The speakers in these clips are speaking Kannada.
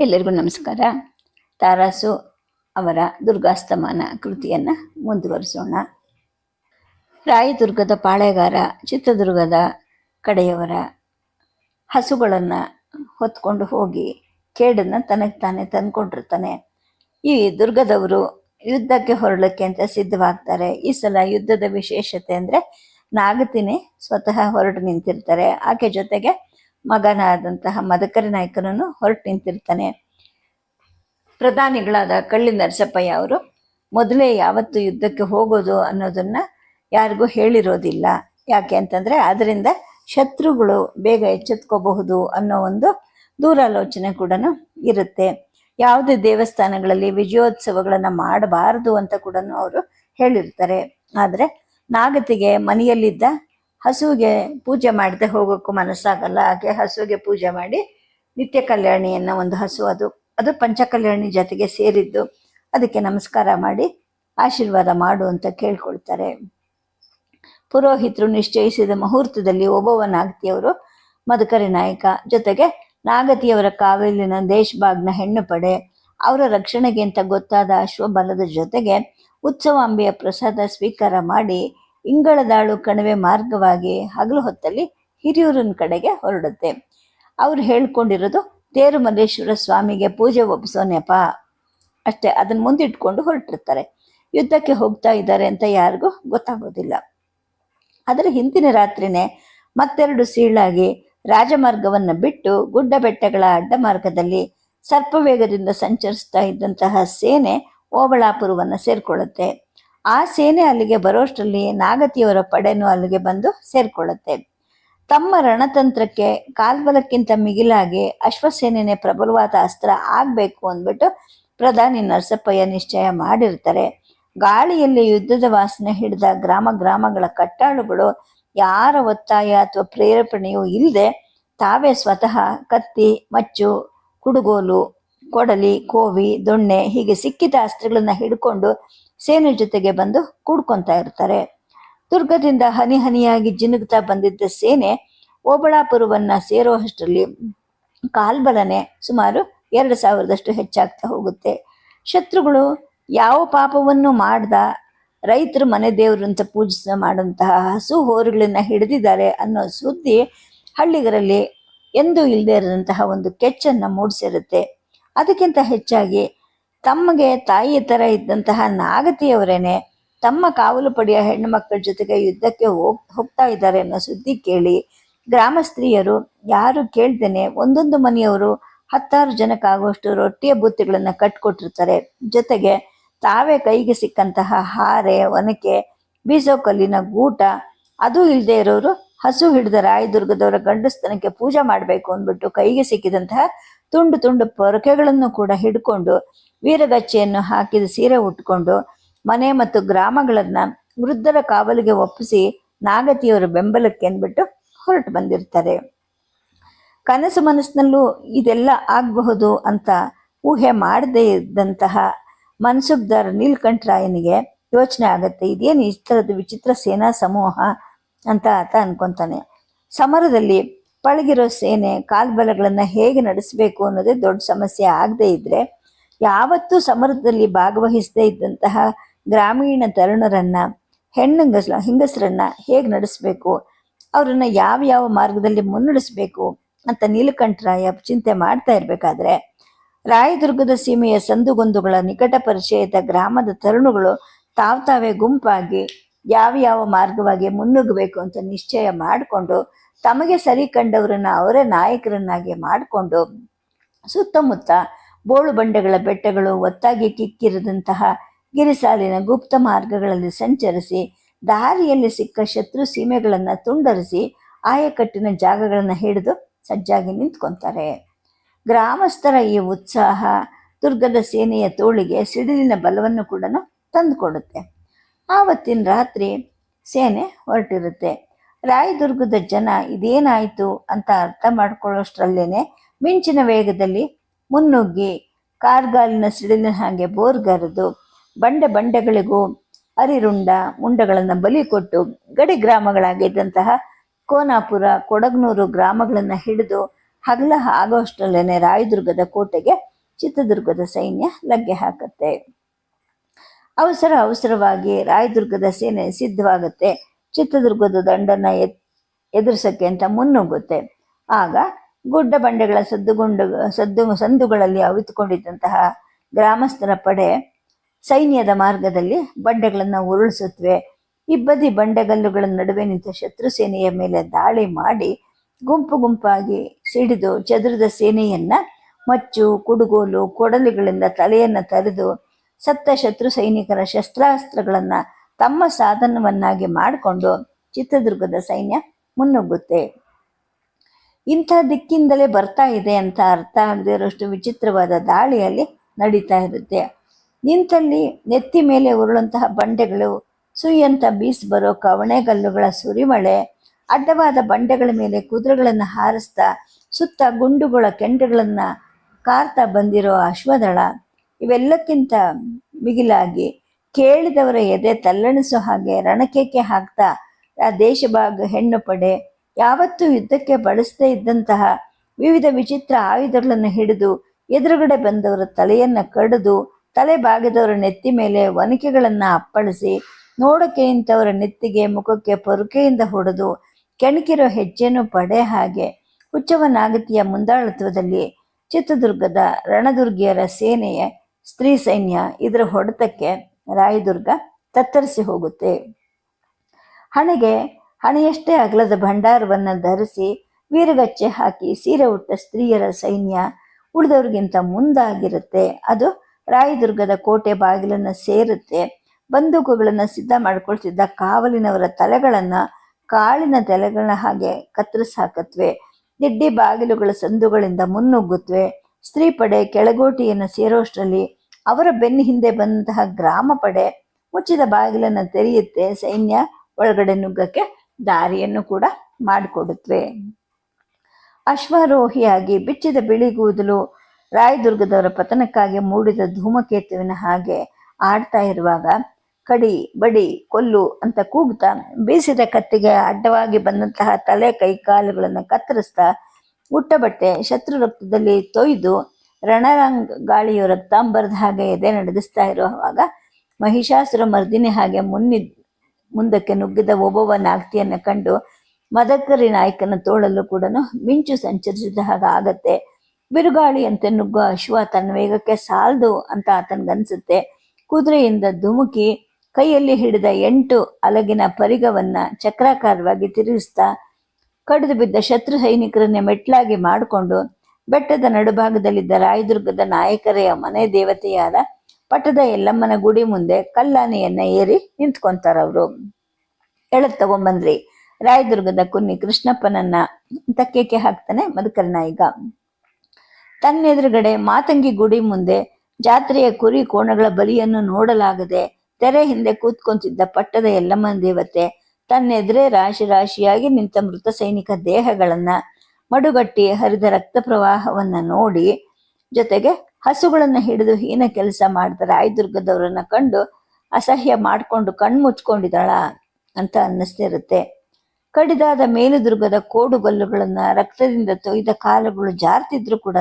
ಎಲ್ಲರಿಗೂ ನಮಸ್ಕಾರ. ತಾರಾಸು ಅವರ ದುರ್ಗಾಸ್ತಮಾನ ಕೃತಿಯನ್ನು ಮುಂದುವರಿಸೋಣ. ರಾಯದುರ್ಗದ ಪಾಳೆಗಾರ ಚಿತ್ರದುರ್ಗದ ಕಡೆಯವರ ಹಸುಗಳನ್ನು ಹೊತ್ಕೊಂಡು ಹೋಗಿ ಕೇಡನ್ನು ತನಗೆ ತಾನೇ ತಂದುಕೊಂಡಿರ್ತಾನೆ. ಈ ದುರ್ಗದವರು ಯುದ್ಧಕ್ಕೆ ಹೊರಳಕ್ಕೆ ಅಂತ ಸಿದ್ಧವಾಗ್ತಾರೆ. ಈ ಸಲ ಯುದ್ಧದ ವಿಶೇಷತೆ ಅಂದರೆ ನಾಗತಿನೇ ಸ್ವತಃ ಹೊರಟು ನಿಂತಿರ್ತಾರೆ. ಆಕೆ ಜೊತೆಗೆ ಮಗನಾದಂತಹ ಮದಕರ ನಾಯಕನನ್ನು ಹೊರಟು ನಿಂತಿರ್ತಾನೆ. ಪ್ರಧಾನಿಗಳಾದ ಕಳ್ಳಿ ನರಸಪ್ಪಯ್ಯ ಅವರು, ಮೊದಲೇ ಯಾವತ್ತು ಯುದ್ಧಕ್ಕೆ ಹೋಗೋದು ಅನ್ನೋದನ್ನ ಯಾರಿಗೂ ಹೇಳಿರೋದಿಲ್ಲ. ಯಾಕೆ ಅಂತಂದ್ರೆ ಅದರಿಂದ ಶತ್ರುಗಳು ಬೇಗ ಎಚ್ಚೆತ್ಕೋಬಹುದು ಅನ್ನೋ ಒಂದು ದೂರಾಲೋಚನೆ ಕೂಡ ಇರುತ್ತೆ. ಯಾವುದೇ ದೇವಸ್ಥಾನಗಳಲ್ಲಿ ವಿಜಯೋತ್ಸವಗಳನ್ನು ಮಾಡಬಾರದು ಅಂತ ಕೂಡ ಅವರು ಹೇಳಿರ್ತಾರೆ. ಆದ್ರೆ ನಾಗತಿಗೆ ಮನೆಯಲ್ಲಿದ್ದ ಹಸುವಿಗೆ ಪೂಜೆ ಮಾಡದೆ ಹೋಗೋಕ್ಕೂ ಮನಸ್ಸಾಗಲ್ಲ. ಹಾಗೆ ಹಸುವಿಗೆ ಪೂಜೆ ಮಾಡಿ ನಿತ್ಯ ಕಲ್ಯಾಣಿಯನ್ನ ಒಂದು ಹಸು ಅದು. ಅದು ಪಂಚಕಲ್ಯಾಣಿ ಜೊತೆಗೆ ಸೇರಿದ್ದು. ಅದಕ್ಕೆ ನಮಸ್ಕಾರ ಮಾಡಿ ಆಶೀರ್ವಾದ ಮಾಡು ಅಂತ ಕೇಳ್ಕೊಳ್ತಾರೆ. ಪುರೋಹಿತರು ನಿಶ್ಚಯಿಸಿದ ಮುಹೂರ್ತದಲ್ಲಿ ಒಬ್ಬವ ನಾಗತಿಯವರು ಮಧುಕರಿ ನಾಯಕ. ಜೊತೆಗೆ ನಾಗತಿಯವರ ಕಾವೇಲಿನ ದೇಶಭಾಗ್ನ ಹೆಣ್ಣು ಪಡೆ. ಅವರ ರಕ್ಷಣೆಗೆ ಅಂತ ಗೊತ್ತಾದ ಅಶ್ವಬಲದ ಜೊತೆಗೆ ಉತ್ಸವಾಂಬೆಯ ಪ್ರಸಾದ ಸ್ವೀಕಾರ ಮಾಡಿ ಇಂಗಳದಾಳು ಕಣಿವೆ ಮಾರ್ಗವಾಗಿ ಹಗಲು ಹೊತ್ತಲ್ಲಿ ಹಿರಿಯೂರಿನ ಕಡೆಗೆ ಹೊರಡುತ್ತೆ. ಅವ್ರು ಹೇಳ್ಕೊಂಡಿರೋದು ತೇರುಮಲ್ಲೇಶ್ವರ ಸ್ವಾಮಿಗೆ ಪೂಜೆ ಒಪ್ಪಿಸೋ ನೆಪ ಅಷ್ಟೇ, ಅದನ್ನು ಮುಂದಿಟ್ಕೊಂಡು ಹೊರಟಿರ್ತಾರೆ. ಯುದ್ಧಕ್ಕೆ ಹೋಗ್ತಾ ಇದ್ದಾರೆ ಅಂತ ಯಾರಿಗೂ ಗೊತ್ತಾಗೋದಿಲ್ಲ. ಅದರ ಹಿಂದಿನ ರಾತ್ರಿನೇ ಮತ್ತೆರಡು ಸೀಳಾಗಿ ರಾಜಮಾರ್ಗವನ್ನು ಬಿಟ್ಟು ಗುಡ್ಡ ಬೆಟ್ಟಗಳ ಅಡ್ಡ ಮಾರ್ಗದಲ್ಲಿ ಸರ್ಪವೇಗದಿಂದ ಸಂಚರಿಸ್ತಾ ಇದ್ದಂತಹ ಸೇನೆ ಓಬಳಾಪುರವನ್ನು ಸೇರ್ಕೊಳ್ಳುತ್ತೆ. ಆ ಸೇನೆ ಅಲ್ಲಿಗೆ ಬರೋಷ್ಟರಲ್ಲಿ ನಾಗತಿಯವರ ಪಡೆನು ಅಲ್ಲಿಗೆ ಬಂದು ಸೇರಿಕೊಳ್ಳುತ್ತೆ. ತಮ್ಮ ರಣತಂತ್ರಕ್ಕೆ ಕಾಲ್ಬಲಕ್ಕಿಂತ ಮಿಗಿಲಾಗಿ ಅಶ್ವಸೇನೆನೇ ಪ್ರಬಲವಾದ ಅಸ್ತ್ರ ಆಗ್ಬೇಕು ಅಂದ್ಬಿಟ್ಟು ಪ್ರಧಾನಿ ನರಸಪ್ಪಯ್ಯ ನಿಶ್ಚಯ ಮಾಡಿರ್ತಾರೆ. ಗಾಳಿಯಲ್ಲಿ ಯುದ್ಧದ ವಾಸನೆ ಹಿಡಿದ ಗ್ರಾಮ ಗ್ರಾಮಗಳ ಕಟ್ಟಾಳುಗಳು ಯಾರ ಒತ್ತಾಯ ಅಥವಾ ಪ್ರೇರೇಪಣೆಯೂ ಇಲ್ಲದೆ ತಾವೇ ಸ್ವತಃ ಕತ್ತಿ, ಮಚ್ಚು, ಕುಡುಗೋಲು, ಕೊಡಲಿ, ಕೋವಿ, ದೊಣ್ಣೆ ಹೀಗೆ ಸಿಕ್ಕಿದ ಅಸ್ತ್ರಗಳನ್ನ ಹಿಡ್ಕೊಂಡು ಸೇನೆ ಜೊತೆಗೆ ಬಂದು ಕೂಡ್ಕೊಂತ ಇರ್ತಾರೆ. ದುರ್ಗದಿಂದ ಹನಿ ಹನಿಯಾಗಿ ಜಿನುಗ್ತಾ ಬಂದಿದ್ದ ಸೇನೆ ಓಬಳಾಪುರವನ್ನ ಸೇರುವಷ್ಟರಲ್ಲಿ ಕಾಲ್ಬಲನೆ ಸುಮಾರು ಎರಡು ಸಾವಿರದಷ್ಟು ಹೆಚ್ಚಾಗ್ತಾ ಹೋಗುತ್ತೆ. ಶತ್ರುಗಳು ಯಾವ ಪಾಪವನ್ನು ಮಾಡ್ದ, ರೈತರು ಮನೆ ದೇವರು ಅಂತ ಪೂಜಿಸ ಮಾಡುವಂತಹ ಹಸು ಹೋರುಗಳನ್ನ ಹಿಡಿದಿದ್ದಾರೆ ಅನ್ನೋ ಸುದ್ದಿ ಹಳ್ಳಿಗರಲ್ಲಿ ಎಂದೂ ಇಲ್ಲದೆ ಇರದಂತಹ ಒಂದು ಕೆಚ್ಚನ್ನ ಮೂಡಿಸಿರುತ್ತೆ. ಅದಕ್ಕಿಂತ ಹೆಚ್ಚಾಗಿ ತಮಗೆ ತಾಯಿಯ ತರ ಇದ್ದಂತಹ ನಾಗತಿಯವರೇನೆ ತಮ್ಮ ಕಾವಲು ಪಡೆಯ ಹೆಣ್ಣು ಮಕ್ಕಳ ಜೊತೆಗೆ ಯುದ್ಧಕ್ಕೆ ಹೋಗ್, ಹೋಗ್ತಾ ಇದ್ದಾರೆ ಅನ್ನೋ ಸುದ್ದಿ ಕೇಳಿ ಗ್ರಾಮ ಸ್ತ್ರೀಯರು ಯಾರು ಕೇಳ್ದೇನೆ ಒಂದೊಂದು ಮನೆಯವರು ಹತ್ತಾರು ಜನಕ್ಕಾಗುವಷ್ಟು ರೊಟ್ಟಿಯ ಬುತ್ತಿಗಳನ್ನ ಕಟ್ಕೊಟ್ಟಿರ್ತಾರೆ. ಜೊತೆಗೆ ತಾವೇ ಕೈಗೆ ಸಿಕ್ಕಂತಹ ಹಾರೆ, ಒನಕೆ ಬೀಸೋ ಕಲ್ಲಿನ ಗೂಟ, ಅದು ಇಲ್ಲದೆ ಇರೋರು ಹಸು ಹಿಡಿದ ರಾಯದುರ್ಗದವರ ಗಂಡಸ್ತನಕ್ಕೆ ಪೂಜೆ ಮಾಡಬೇಕು ಅಂದ್ಬಿಟ್ಟು ಕೈಗೆ ಸಿಕ್ಕಿದಂತಹ ತುಂಡು ತುಂಡು ಪೊರಕೆಗಳನ್ನು ಕೂಡ ಹಿಡ್ಕೊಂಡು ವೀರಗಚ್ಚೆಯನ್ನು ಹಾಕಿದ ಸೀರೆ ಉಟ್ಕೊಂಡು ಮನೆ ಮತ್ತು ಗ್ರಾಮಗಳನ್ನು ವೃದ್ಧರ ಕಾವಲಿಗೆ ಒಪ್ಪಿಸಿ ನಾಗತಿಯವರ ಬೆಂಬಲಕ್ಕೆ ಅಂದ್ಬಿಟ್ಟು ಹೊರಟು ಬಂದಿರ್ತಾರೆ. ಕನಸು ಮನಸ್ಸಿನಲ್ಲೂ ಇದೆಲ್ಲ ಆಗಬಹುದು ಅಂತ ಊಹೆ ಮಾಡದೇ ಇದ್ದಂತಹ ಮನ್ಸುಬ್ದಾರ್ ನೀಲ್ಕಂಠರಾಯನಿಗೆ ಯೋಚನೆ ಆಗತ್ತೆ, ಇದೇನು ಈ ಥರದ ವಿಚಿತ್ರ ಸೇನಾ ಸಮೂಹ ಅಂತ ಆತ ಅನ್ಕೊಂತಾನೆ. ಸಮರದಲ್ಲಿ ಪಳಗಿರೋ ಸೇನೆ ಕಾಲ್ಬಲಗಳನ್ನು ಹೇಗೆ ನಡೆಸಬೇಕು ಅನ್ನೋದೇ ದೊಡ್ಡ ಸಮಸ್ಯೆ ಆಗದೆ ಇದ್ರೆ ಯಾವತ್ತೂ ಸಮರದಲ್ಲಿ ಭಾಗವಹಿಸದೇ ಇದ್ದಂತಹ ಗ್ರಾಮೀಣ ತರುಣರನ್ನ ಹೆಣ್ಣು ಹೆಂಗಸರನ್ನ ಹೇಗೆ ನಡೆಸಬೇಕು, ಅವರನ್ನ ಯಾವ ಯಾವ ಮಾರ್ಗದಲ್ಲಿ ಮುನ್ನಡೆಸಬೇಕು ಅಂತ ನೀಲಕಂಠರಾಯ ಚಿಂತೆ ಮಾಡ್ತಾ ಇರಬೇಕಾದ್ರೆ, ರಾಯದುರ್ಗದ ಸೀಮೆಯ ಸಂದುಗೊಂದುಗಳ ನಿಕಟ ಪರಿಚಯದ ಗ್ರಾಮದ ತರುಣಗಳು ತಾವು ತಾವೇ ಗುಂಪಾಗಿ ಯಾವ ಯಾವ ಮಾರ್ಗವಾಗಿ ಮುನ್ನುಗ್ಗಬೇಕು ಅಂತ ನಿಶ್ಚಯ ಮಾಡಿಕೊಂಡು ತಮಗೆ ಸರಿ ಕಂಡವರನ್ನ ಅವರೇ ನಾಯಕರನ್ನಾಗಿ ಮಾಡಿಕೊಂಡು ಸುತ್ತಮುತ್ತ ಬೋಳು ಬಂಡೆಗಳ ಬೆಟ್ಟಗಳು ಒತ್ತಾಗಿ ಕಿಕ್ಕಿರದಂತಹ ಗಿರಿಸಾಲಿನ ಗುಪ್ತ ಮಾರ್ಗಗಳಲ್ಲಿ ಸಂಚರಿಸಿ, ದಾರಿಯಲ್ಲಿ ಸಿಕ್ಕ ಶತ್ರು ಸೀಮೆಗಳನ್ನು ತುಂಡರಿಸಿ, ಆಯಕಟ್ಟಿನ ಜಾಗಗಳನ್ನು ಹಿಡಿದು ಸಜ್ಜಾಗಿ ನಿಂತ್ಕೊಂತಾರೆ. ಗ್ರಾಮಸ್ಥರ ಈ ಉತ್ಸಾಹ ದುರ್ಗದ ಸೇನೆಯ ತೋಳಿಗೆ ಸಿಡಿಲಿನ ಬಲವನ್ನು ಕೂಡ ತಂದುಕೊಡುತ್ತೆ. ಆವತ್ತಿನ ರಾತ್ರಿ ಸೇನೆ ಹೊರಟಿರುತ್ತೆ. ರಾಯದುರ್ಗದ ಜನ ಇದೇನಾಯಿತು ಅಂತ ಅರ್ಥ ಮಾಡ್ಕೊಳ್ಳೋಷ್ಟರಲ್ಲೇನೆ ಮಿಂಚಿನ ವೇಗದಲ್ಲಿ ಮುನ್ನುಗ್ಗಿ ಕಾರ್ಗಾಲಿನ ಸಿಡಿಲಿನ ಹಾಗೆ ಬೋರ್ಗರೆದು ಬಂಡೆ ಬಂಡೆಗಳಿಗೂ ಅರಿರುಂಡ ಮುಂಡಗಳನ್ನು ಬಲಿ ಕೊಟ್ಟು ಗಡಿ ಗ್ರಾಮಗಳಾಗಿದ್ದಂತಹ ಕೋನಾಪುರ, ಕೊಡಗ್ನೂರು ಗ್ರಾಮಗಳನ್ನು ಹಿಡಿದು ಹಗಲ ಆಗೋಷ್ಟರಲ್ಲೇ ರಾಯದುರ್ಗದ ಕೋಟೆಗೆ ಚಿತ್ರದುರ್ಗದ ಸೈನ್ಯ ಲಗ್ಗೆ ಹಾಕುತ್ತೆ. ಅವಸರ ಅವಸರವಾಗಿ ರಾಯದುರ್ಗದ ಸೇನೆ ಸಿದ್ಧವಾಗುತ್ತೆ. ಚಿತ್ರದುರ್ಗದ ದಂಡನ ಎದುರಿಸಕ್ಕೆ ಅಂತ ಮುನ್ನುಗ್ಗುತ್ತೆ. ಆಗ ಗುಡ್ಡ ಬಂಡೆಗಳ ಸದ್ದುಗುಂಡು ಸದ್ದು ಸಂದುಗಳಲ್ಲಿ ಅವಿತುಕೊಂಡಿದ್ದಂತಹ ಗ್ರಾಮಸ್ಥರ ಪಡೆ ಸೈನ್ಯದ ಮಾರ್ಗದಲ್ಲಿ ಬಂಡೆಗಳನ್ನು ಉರುಳಿಸುತ್ತವೆ ಇಬ್ಬದಿ ಬಂಡೆಗಲ್ಲುಗಳ ನಡುವೆ ನಿಂತ ಶತ್ರು ಸೇನೆಯ ಮೇಲೆ ದಾಳಿ ಮಾಡಿ ಗುಂಪು ಗುಂಪಾಗಿ ಸಿಡಿದು ಚದುರಿದ ಸೇನೆಯನ್ನ ಮಚ್ಚು, ಕುಡುಗೋಲು, ಕೊಡಲಿಗಳಿಂದ ತಲೆಯನ್ನು ತರೆದು ಸತ್ತ ಶತ್ರು ಸೈನಿಕರ ಶಸ್ತ್ರಾಸ್ತ್ರಗಳನ್ನು ತಮ್ಮ ಸಾಧನವನ್ನಾಗಿ ಮಾಡಿಕೊಂಡು ಚಿತ್ರದುರ್ಗದ ಸೈನ್ಯ ಮುನ್ನುಗ್ಗುತ್ತೆ. ಇಂಥ ದಿಕ್ಕಿಂದಲೇ ಬರ್ತಾ ಇದೆ ಅಂತ ಅರ್ಥ ಆಗದೆ ಇರೋಷ್ಟು ವಿಚಿತ್ರವಾದ ದಾಳಿಯಲ್ಲಿ ನಡೀತಾ ಇರುತ್ತೆ. ನಿಂತಲ್ಲಿ ನೆತ್ತಿ ಮೇಲೆ ಉರುಳಂತಹ ಬಂಡೆಗಳು ಸುಯ್ಯಂತ ಬೀಸ್ ಬರೋ ಕವಣೆಗಲ್ಲುಗಳ ಸುರಿಮಳೆ, ಅಡ್ಡವಾದ ಬಂಡೆಗಳ ಮೇಲೆ ಕುದುರೆಗಳನ್ನು ಹಾರಿಸ್ತಾ ಸುತ್ತ ಗುಂಡುಗಳ ಕೆಂಡಗಳನ್ನು ಕಾರ್ತಾ ಬಂದಿರೋ ಅಶ್ವದಳ, ಇವೆಲ್ಲಕ್ಕಿಂತ ಮಿಗಿಲಾಗಿ ಕೇಳಿದವರ ಎದೆ ತಲ್ಲಣಿಸೋ ಹಾಗೆ ರಣಕೇಕೆ ಹಾಕ್ತಾ ಆ ದೇಶಭಾಗ ಹೆಣ್ಣು ಪಡೆ ಯಾವತ್ತೂ ಯುದ್ಧಕ್ಕೆ ಬಳಸದೇ ಇದ್ದಂತಹ ವಿವಿಧ ವಿಚಿತ್ರ ಆಯುಧಗಳನ್ನು ಹಿಡಿದು ಎದುರುಗಡೆ ಬಂದವರ ತಲೆಯನ್ನು ಕಡಿದು ತಲೆ ಬಾಗಿದವರ ನೆತ್ತಿ ಮೇಲೆ ವನಿಕೆಗಳನ್ನು ಅಪ್ಪಳಿಸಿ ನೋಡಕ್ಕೆ ಇಂಥವರ ನೆತ್ತಿಗೆ ಮುಖಕ್ಕೆ ಪೊರುಕೆಯಿಂದ ಹೊಡೆದು ಕೆಣಕಿರೋ ಹೆಜ್ಜೆನು ಪಡೆ ಹಾಗೆ ಹುಚ್ಚವನಾಗತಿಯ ಮುಂದಾಳತ್ವದಲ್ಲಿ ಚಿತ್ರದುರ್ಗದ ರಣದುರ್ಗಿಯರ ಸೇನೆಯ ಸ್ತ್ರೀ ಸೈನ್ಯ ಇದರ ಹೊಡೆತಕ್ಕೆ ರಾಯದುರ್ಗ ತತ್ತರಿಸಿ ಹೋಗುತ್ತೆ. ಹಣೆಗೆ ಹಣೆಯಷ್ಟೇ ಅಗಲದ ಭಂಡಾರವನ್ನು ಧರಿಸಿ ವೀರಗಚ್ಚೆ ಹಾಕಿ ಸೀರೆ ಉಟ್ಟ ಸ್ತ್ರೀಯರ ಸೈನ್ಯ ಉಳಿದವ್ರಿಗಿಂತ ಮುಂದಾಗಿರುತ್ತೆ. ಅದು ರಾಯದುರ್ಗದ ಕೋಟೆ ಬಾಗಿಲನ್ನು ಸೇರುತ್ತೆ. ಬಂದೂಕುಗಳನ್ನು ಸಿದ್ಧ ಮಾಡಿಕೊಳ್ತಿದ್ದ ಕಾವಲಿನವರ ತಲೆಗಳನ್ನು ಕಾಳಿನ ತಲೆಗಳನ್ನ ಹಾಗೆ ಕತ್ತರಿಸಿ ಹಾಕತ್ವೆ. ದಿಡ್ಡಿ ಬಾಗಿಲುಗಳ ಸಂದುಗಳಿಂದ ಮುನ್ನುಗ್ಗುತ್ತವೆ ಸ್ತ್ರೀ ಪಡೆ ಕೆಳಗೋಟಿಯನ್ನು ಸೇರೋಷ್ಟರಲ್ಲಿ ಅವರ ಬೆನ್ನ ಹಿಂದೆ ಬಂದಂತಹ ಗ್ರಾಮ ಪಡೆ ಮುಚ್ಚಿದ ಬಾಗಿಲನ್ನು ತೆರೆಯುತ್ತೆ. ಸೈನ್ಯ ಒಳಗಡೆ ನುಗ್ಗಕ್ಕೆ ದಾರಿಯನ್ನು ಕೂಡ ಮಾಡಿಕೊಡುತ್ತವೆ ಅಶ್ವಾರೋಹಿಯಾಗಿ ಬಿಚ್ಚಿದ ಬಿಳಿಗೂದಲು ರಾಯದುರ್ಗದವರ ಪತನಕ್ಕಾಗಿ ಮೂಡಿದ ಧೂಮಕೇತುವಿನ ಹಾಗೆ ಆಡ್ತಾ ಇರುವಾಗ ಕಡಿ, ಬಡಿ, ಕೊಲ್ಲು ಅಂತ ಕೂಗ್ತಾ ಬೀಸಿದ ಕತ್ತಿಗೆ ಅಡ್ಡವಾಗಿ ಬಂದಂತಹ ತಲೆ, ಕೈ, ಕಾಲುಗಳನ್ನು ಕತ್ತರಿಸ್ತಾ ಉಟ್ಟ ಬಟ್ಟೆ ಶತ್ರು ರಕ್ತದಲ್ಲಿ ತೊಯ್ದು ರಣರಂಗ್ ಗಾಳಿಯು ರಕ್ತಾಂಬರದ ಹಾಗೆ ಎದೆ ನಡೆದಿಸ್ತಾ ಇರುವಾಗ ಮಹಿಷಾಸುರ ಮರ್ದಿನಿ ಹಾಗೆ ಮುನ್ನಿ ಮುಂದಕ್ಕೆ ನುಗ್ಗಿದ ಒಬ್ಬೊಬ್ಬ ನಾಗ್ತಿಯನ್ನ ಕಂಡು ಮದಕರಿ ನಾಯಕನ ತೋಳಲು ಕೂಡ ಮಿಂಚು ಸಂಚರಿಸಿದ ಹಾಗೆ ಆಗತ್ತೆ. ಬಿರುಗಾಳಿಯಂತೆ ನುಗ್ಗುವ ಅಶ್ವ ತನ್ನ ವೇಗಕ್ಕೆ ಸಾಲದು ಅಂತ ಆತನಿಗನ್ಸುತ್ತೆ. ಕುದುರೆಯಿಂದ ಧುಮುಕಿ ಕೈಯಲ್ಲಿ ಹಿಡಿದ ಎಂಟು ಅಲಗಿನ ಪರಿಗವನ್ನ ಚಕ್ರಾಕಾರವಾಗಿ ತಿರುಗಿಸ್ತಾ ಕಡಿದು ಬಿದ್ದ ಶತ್ರು ಸೈನಿಕರನ್ನೇ ಮೆಟ್ಲಾಗಿ ಮಾಡಿಕೊಂಡು ಬೆಟ್ಟದ ನಡುಭಾಗದಲ್ಲಿದ್ದ ರಾಯದುರ್ಗದ ನಾಯಕರೆಯ ಮನೆ ದೇವತೆಯಾದ ಪಟ್ಟದ ಎಲ್ಲಮ್ಮನ ಗುಡಿ ಮುಂದೆ ಕಲ್ಲಾನೆಯನ್ನ ಏರಿ ನಿಂತ್ಕೊಂತಾರವ್ರು. ಎಳತ್ ತಗೊಂಬಂದ್ರಿ. ರಾಯದುರ್ಗದ ಕುನ್ನಿ ಕೃಷ್ಣಪ್ಪನನ್ನ ತಕ್ಕೇಕೆ ಹಾಕ್ತಾನೆ ತನ್ನ ತನ್ನೆದುರುಗಡೆ ಮಾತಂಗಿ ಗುಡಿ ಮುಂದೆ ಜಾತ್ರೆಯ ಕುರಿ ಕೋಣಗಳ ಬಲಿಯನ್ನು ನೋಡಲಾಗದೆ ತೆರೆ ಹಿಂದೆ ಕೂತ್ಕೊಂತಿದ್ದ ಪಟ್ಟದ ಎಲ್ಲಮ್ಮನ ದೇವತೆ ತನ್ನೆದುರೇ ರಾಶಿ ರಾಶಿಯಾಗಿ ನಿಂತ ಮೃತ ಸೈನಿಕ ದೇಹಗಳನ್ನ ಮಡುಗಟ್ಟಿ ಹರಿದ ರಕ್ತ ಪ್ರವಾಹವನ್ನ ನೋಡಿ ಜೊತೆಗೆ ಹಸುಗಳನ್ನ ಹಿಡಿದು ಹೀನ ಕೆಲಸ ಮಾಡ್ತಾರೆ. ರಾಯದುರ್ಗದವರನ್ನ ಕಂಡು ಅಸಹ್ಯ ಮಾಡ್ಕೊಂಡು ಕಣ್ಮುಚ್ಕೊಂಡಿದ್ದಾಳ ಅಂತ ಅನ್ನಿಸ್ತಿರುತ್ತೆ. ಕಡಿದಾದ ಮೇಲುದುರ್ಗದ ಕೋಡುಗಲ್ಲುಗಳನ್ನು ರಕ್ತದಿಂದ ತೊಯ್ದ ಕಾಲುಗಳು ಜಾರ್ತಿದ್ರು ಕೂಡ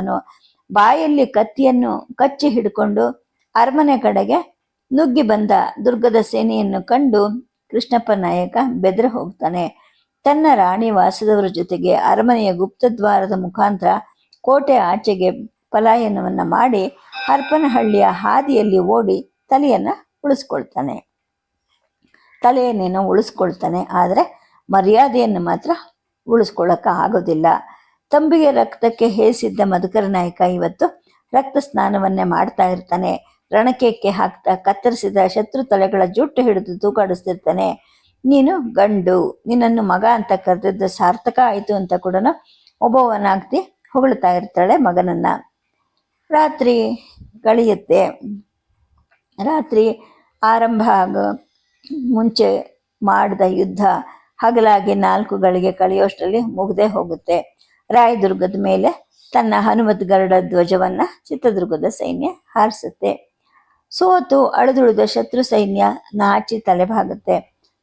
ಬಾಯಲ್ಲಿ ಕತ್ತಿಯನ್ನು ಕಚ್ಚಿ ಹಿಡ್ಕೊಂಡು ಅರಮನೆ ಕಡೆಗೆ ನುಗ್ಗಿ ಬಂದ ದುರ್ಗದ ಸೇನೆಯನ್ನು ಕಂಡು ಕೃಷ್ಣಪ್ಪ ನಾಯಕ ಬೆದರ ಹೋಗ್ತಾನೆ. ತನ್ನ ರಾಣಿ ವಾಸದವರ ಜೊತೆಗೆ ಅರಮನೆಯ ಗುಪ್ತದ್ವಾರದ ಮುಖಾಂತರ ಕೋಟೆ ಆಚೆಗೆ ಪಲಾಯನವನ್ನ ಮಾಡಿ ಹರಪನಹಳ್ಳಿಯ ಹಾದಿಯಲ್ಲಿ ಓಡಿ ತಲೆಯನ್ನು ಉಳಿಸ್ಕೊಳ್ತಾನೆ. ತಲೆಯನ್ನೇನೋ ಉಳಿಸ್ಕೊಳ್ತಾನೆ, ಆದರೆ ಮರ್ಯಾದೆಯನ್ನು ಮಾತ್ರ ಉಳಿಸ್ಕೊಳ್ಳೋಕೆ ಆಗೋದಿಲ್ಲ. ತಂಬಿಗೆ ರಕ್ತಕ್ಕೆ ಹೇಸಿದ್ದ ಮಧುಕರ ನಾಯಕ ಇವತ್ತು ರಕ್ತ ಸ್ನಾನವನ್ನೇ ಮಾಡ್ತಾ ಇರ್ತಾನೆ. ರಣಕೇಕ್ಕೆ ಹಾಕ್ತಾ ಕತ್ತರಿಸಿದ ಶತ್ರು ತಲೆಗಳ ಜುಟ್ಟು ಹಿಡಿದು ತೂಗಾಡಿಸ್ತಿರ್ತಾನೆ. ನೀನು ಗಂಡು, ನಿನ್ನನ್ನು ಮಗ ಅಂತ ಕರೆದಿದ್ದು ಸಾರ್ಥಕ ಆಯಿತು ಅಂತ ಕೂಡ ಒಬ್ಬವನಾಗ್ತಿ ಹೊಗಳ್ತಾ ಇರ್ತಾಳೆ ಮಗನನ್ನ. ರಾತ್ರಿ ಕಳೆಯುತ್ತೆ. ರಾತ್ರಿ ಆರಂಭ ಆಗ ಮುಂಚೆ ಮಾಡಿದ ಯುದ್ಧ ಹಗಲಾಗಿ ನಾಲ್ಕು ಗಳಿಗೆ ಕಳೆಯೋಷ್ಟರಲ್ಲಿ ಮುಗ್ದೇ ಹೋಗುತ್ತೆ. ರಾಯದುರ್ಗದ ಮೇಲೆ ತನ್ನ ಹನುಮತ್ ಗರುಡ ಧ್ವಜವನ್ನು ಚಿತ್ರದುರ್ಗದ ಸೈನ್ಯ ಹಾರಿಸುತ್ತೆ. ಸೋತು ಅಳಿದುಳಿದ ಶತ್ರು ಸೈನ್ಯ ನಾಚಿ ತಲೆಬಾಗುತ್ತೆ.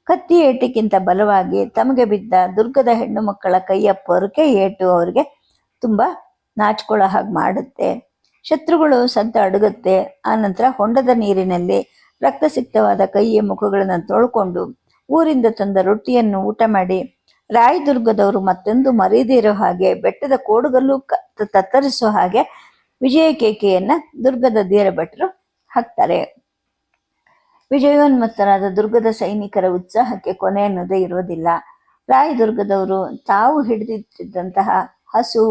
ಕತ್ತಿ ಏಟಿಗಿಂತ ಬಲವಾಗಿ ತಮಗೆ ಬಿದ್ದ ದುರ್ಗದ ಹೆಣ್ಣು ಮಕ್ಕಳ ಕೈಯ ಪೊರಕೆ ಏಟು ಅವರಿಗೆ ತುಂಬ ನಾಚ್ಕೊಳ್ಳೋ ಹಾಗೆ ಮಾಡುತ್ತೆ. ಶತ್ರುಗಳು ಸಂತ ಅಡಗುತ್ತೆ. ಆನಂತರ ಹೊಂಡದ ನೀರಿನಲ್ಲಿ ರಕ್ತಸಿಕ್ತವಾದ ಕೈಯ ಮುಖಗಳನ್ನು ತೊಳ್ಕೊಂಡು ಊರಿಂದ ತಂದ ರೊಟ್ಟಿಯನ್ನು ಊಟ ಮಾಡಿ ರಾಯದುರ್ಗದವರು ಮತ್ತೊಂದು ಮರೀದಿರೋ ಹಾಗೆ ಬೆಟ್ಟದ ಕೋಡುಗಲ್ಲು ತತ್ತರಿಸೋ ಹಾಗೆ ವಿಜಯ ಕೇಕೆಯನ್ನ ದುರ್ಗದ ದೇರ ಭಟ್ರು ಹಾಕ್ತಾರೆ. ವಿಜಯೋನ್ಮತ್ತರಾದ ದುರ್ಗದ ಸೈನಿಕರ ಉತ್ಸಾಹಕ್ಕೆ ಕೊನೆ ಅನ್ನೋದೇ ಇರೋದಿಲ್ಲ. ರಾಯದುರ್ಗದವರು ತಾವು ಹಿಡಿದಿಟ್ಟಿದ್ದಂತಹ ಹಸು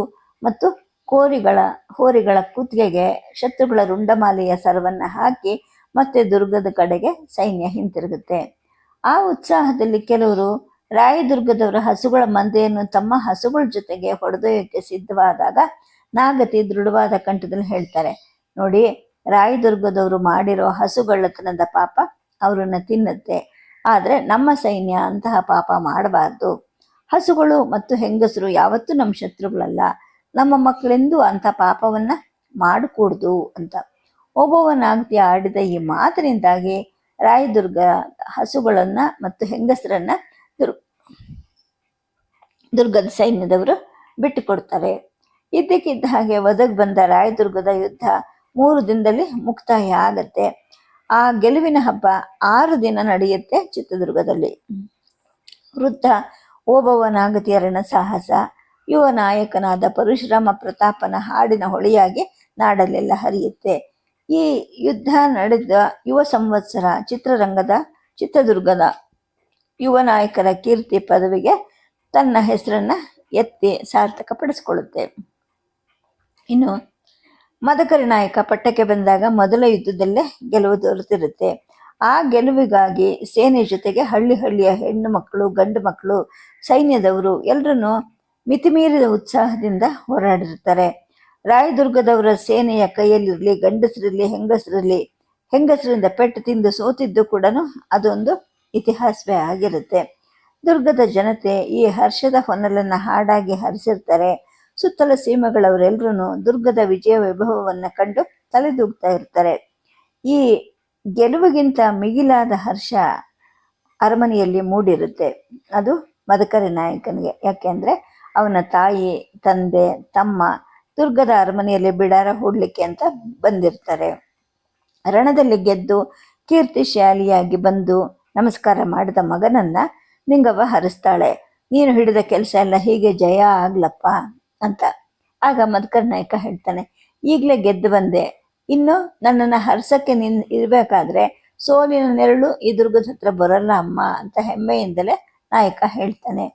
ಮತ್ತು ಕೋರಿಗಳ ಹೋರಿಗಳ ಕುತ್ತಿಗೆಗೆ ಶತ್ರುಗಳ ರುಂಡಮಾಲೆಯ ಸರವನ್ನು ಹಾಕಿ ಮತ್ತೆ ದುರ್ಗದ ಕಡೆಗೆ ಸೈನ್ಯ ಹಿಂತಿರುಗುತ್ತೆ. ಆ ಉತ್ಸಾಹದಲ್ಲಿ ಕೆಲವರು ರಾಯದುರ್ಗದವರ ಹಸುಗಳ ಮಂದೆಯನ್ನು ತಮ್ಮ ಹಸುಗಳ ಜೊತೆಗೆ ಹೊಡೆದೊಯ್ಯಕ್ಕೆ ಸಿದ್ಧವಾದಾಗ ನಾಗತಿ ದೃಢವಾದ ಕಂಠದಲ್ಲಿ ಹೇಳ್ತಾರೆ, ನೋಡಿ, ರಾಯದುರ್ಗದವರು ಮಾಡಿರೋ ಹಸುಗಳ್ಳತನದ ಪಾಪ ಅವರನ್ನು ತಿನ್ನುತ್ತೆ. ಆದರೆ ನಮ್ಮ ಸೈನ್ಯ ಅಂತಹ ಪಾಪ ಮಾಡಬಾರ್ದು. ಹಸುಗಳು ಮತ್ತು ಹೆಂಗಸರು ಯಾವತ್ತೂ ನಮ್ಮ ಶತ್ರುಗಳಲ್ಲ. ನಮ್ಮ ಮಕ್ಕಳೆಂದು ಅಂಥ ಪಾಪವನ್ನ ಮಾಡಕೂಡ್ದು ಅಂತ. ಓಬವ್ವನಾಗತಿ ಆಡಿದ ಈ ಮಾತಿನಿಂದಾಗಿ ರಾಯದುರ್ಗ ಹಸುಗಳನ್ನ ಮತ್ತು ಹೆಂಗಸರನ್ನ ದುರ್ ದುರ್ಗದ ಸೈನ್ಯದವರು ಬಿಟ್ಟು ಕೊಡ್ತಾರೆ ಇದ್ದಕ್ಕಿದ್ದ ಹಾಗೆ ಒದಗ್ ಬಂದ ರಾಯದುರ್ಗದ ಯುದ್ಧ ಮೂರು ದಿನದಲ್ಲಿ ಮುಕ್ತಾಯ ಆಗತ್ತೆ. ಆ ಗೆಲುವಿನ ಹಬ್ಬ ಆರು ದಿನ ನಡೆಯುತ್ತೆ ಚಿತ್ರದುರ್ಗದಲ್ಲಿ. ವೃದ್ಧ ಓಬವ್ವನಾಗತಿಯರನ ರಣಸಾಹಸ ಯುವ ನಾಯಕನಾದ ಪರಶುರಾಮ ಪ್ರತಾಪನ ಹಾಡಿನ ಹೊಳೆಯಾಗಿ ನಾಡಲ್ಲೆಲ್ಲ ಹರಿಯುತ್ತೆ. ಈ ಯುದ್ಧ ನಡೆದ ಯುವ ಸಂವತ್ಸರ ಚಿತ್ರರಂಗದ ಚಿತ್ರದುರ್ಗದ ಯುವ ನಾಯಕರ ಕೀರ್ತಿ ಪದವಿಗೆ ತನ್ನ ಹೆಸರನ್ನ ಎತ್ತಿ ಸಾರ್ಥಕಪಡಿಸಿಕೊಳ್ಳುತ್ತೆ. ಇನ್ನು ಮದಕರಿ ನಾಯಕ ಪಟ್ಟಕ್ಕೆ ಬಂದಾಗ ಮೊದಲ ಯುದ್ಧದಲ್ಲೇ ಗೆಲುವು ದೊರೆತಿರುತ್ತೆ. ಆ ಗೆಲುವಿಗಾಗಿ ಸೇನೆ ಜೊತೆಗೆ ಹಳ್ಳಿ ಹಳ್ಳಿಯ ಹೆಣ್ಣು ಮಕ್ಕಳು, ಗಂಡು ಮಕ್ಕಳು, ಸೈನ್ಯದವರು ಎಲ್ಲರನ್ನು ಮಿತಿಮೀರಿದ ಉತ್ಸಾಹದಿಂದ ಹೋರಾಡಿರ್ತಾರೆ ರಾಯದುರ್ಗದವರ ಸೇನೆಯ ಕೈಯಲ್ಲಿರಲಿ ಗಂಡಸರಲ್ಲಿ ಹೆಂಗಸರಲ್ಲಿ ಹೆಂಗಸರಿಂದ ಪೆಟ್ಟು ತಿಂದು ಸೋತಿದ್ದು ಕೂಡ ಅದೊಂದು ಇತಿಹಾಸವೇ ಆಗಿರುತ್ತೆ. ದುರ್ಗದ ಜನತೆ ಈ ಹರ್ಷದ ಹೊನ್ನಲನ್ನು ಹಾಡಾಗಿ ಹರಿಸಿರ್ತಾರೆ. ಸುತ್ತಲ ಸೀಮೆಗಳವರೆಲ್ಲರೂ ದುರ್ಗದ ವಿಜಯ ವೈಭವವನ್ನು ಕಂಡು ತಲೆದೂಗ್ತಾ ಇರ್ತಾರೆ. ಈ ಗೆಲುವಿಗಿಂತ ಮಿಗಿಲಾದ ಹರ್ಷ ಅರಮನೆಯಲ್ಲಿ ಮೂಡಿರುತ್ತೆ. ಅದು ಮದಕರಿ ನಾಯಕನಿಗೆ. ಯಾಕೆಂದ್ರೆ ಅವನ ತಾಯಿ, ತಂದೆ, ತಮ್ಮ, ದುರ್ಗದ ಅರಮನೆಯಲ್ಲಿ ಬಿಡಾರ ಹೂಡ್ಲಿಕ್ಕೆ ಅಂತ ಬಂದಿರ್ತಾರೆ. ರಣದಲ್ಲಿ ಗೆದ್ದು ಕೀರ್ತಿಶಾಲಿಯಾಗಿ ಬಂದು ನಮಸ್ಕಾರ ಮಾಡಿದ ಮಗನನ್ನ ನಿಂಗವ್ವ ಹರಿಸ್ತಾಳೆ. ನೀನು ಹಿಡಿದ ಕೆಲಸ ಎಲ್ಲ ಹೀಗೆ ಜಯ ಆಗ್ಲಪ್ಪ ಅಂತ. ಆಗ ಮಧುಕರ್ ನಾಯಕ ಹೇಳ್ತಾನೆ, ಈಗಲೇ ಗೆದ್ದು ಬಂದೆ. ಇನ್ನು ನನ್ನನ್ನು ಹರ್ಸಕ್ಕೆ ನಿನ್ ಇರಬೇಕಾದ್ರೆ ಸೋಲಿನ ನೆರಳು ಈ ದುರ್ಗದ ಹತ್ರ ಬರಲ್ಲ ಅಮ್ಮ ಅಂತ ಹೆಮ್ಮೆಯಿಂದಲೇ ನಾಯಕ ಹೇಳ್ತಾನೆ.